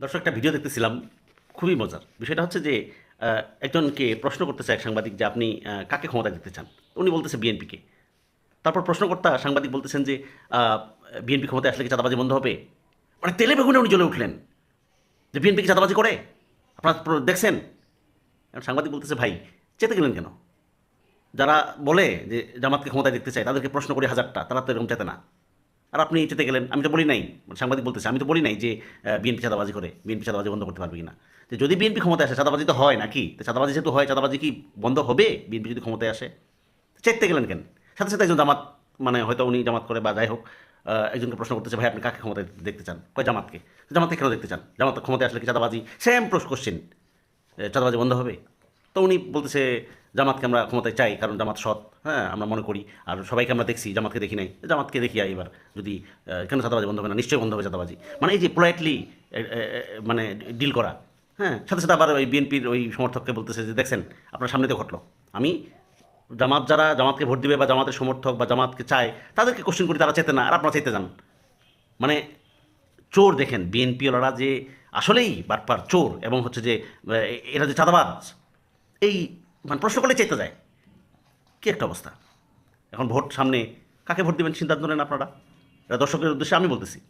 দর্শক, একটা ভিডিও দেখতেছিলাম, খুবই মজার। বিষয়টা হচ্ছে যে একজনকে প্রশ্ন করতেছে এক সাংবাদিক যে আপনি কাকে ক্ষমতা দিতে চান? উনি বলতেছে বিএনপিকে। তারপর প্রশ্নকর্তা সাংবাদিক বলতেছেন যে বিএনপি ক্ষমতায় আসলে কি চাঁদাবাজি বন্ধ হবে? মানে তেলে বেগুনে উনি জ্বলে উঠলেন। যে বিএনপি কি চাঁদাবাজি করে? আপনারা দেখছেন। সাংবাদিক বলতেছে, ভাই, চেতে গেলেন কেন? যারা বলে যে জামাতকে ক্ষমতায় দেখতে চায়, তাদেরকে প্রশ্ন করি হাজারটা, তারা তো এরকম চেতে না। আর আপনি চেতে গেলেন, আমি তো বলি নাই মানে সাংবাদিক বলতেছে, আমি তো বলি নাই যে বিএনপি চাঁদাবাজি করে, বিএনপি চাঁদাবাজি বন্ধ করতে পারবে কিনা। যে যদি বিএনপি ক্ষমতায় আসে, চাঁদাবাজি তো হয় নাকি? তো চাঁদাবাজি যেহেতু হয়, চাঁদাবাজি কি বন্ধ হবে বিএনপি যদি ক্ষমতায় আসে? চেতে গেলেন কেন? সাথে সাথে একজন জামাত মানে হয়তো উনি জামাত করে বা যাই হোক একজনকে প্রশ্ন করতেছে, ভাই, আপনি কাকে ক্ষমতায় দেখতে চান? কয়, জামাতকে। জামাতকে কেন দেখতে চান? জামাত ক্ষমতায় আসলে কি চাঁদাবাজি? সেম প্রশ্ন কোশ্চেন চাঁদাবাজি বন্ধ হবে? তো উনি বলতেছে জামাতকে আমরা ক্ষমতায় চাই, কারণ জামাত সৎ। হ্যাঁ আমরা মনে করি। আর সবাইকে আমরা দেখছি, জামাতকে দেখি নাই। জামাতকে দেখি এবার। যদি কেন চাঁদাবাজি বন্ধ হবে না? নিশ্চয়ই বন্ধ হবে চাঁদাবাজি মানে এই যে পোলাইটলি মানে ডিল করা। হ্যাঁ সাথে সাথে আবার ওই বিএনপির ওই সমর্থককে বলতেছে যে, দেখছেন, আপনার সামনে তো ঘটলো। আমি জামাত যারা জামাতকে ভোট দিবে বা জামাতের সমর্থক বা জামাতকে চায়, তাদেরকে কোশ্চেন করি, তারা চেতে না, আর আপনারা চেতে যান। মানে চোর দেখেন, বিএনপিওয়ালারা যে আসলেই বাটপার চোর এবং হচ্ছে যে এরা যে চাঁদাবাজ, এই মানে প্রশ্ন করলে চেতে যায়। কী একটা অবস্থা? এখন ভোট সামনে কাকে ভোট দেবেন সিদ্ধান্ত নেন আপনারা? এটা দর্শকের উদ্দেশ্যে আমি বলতেছি।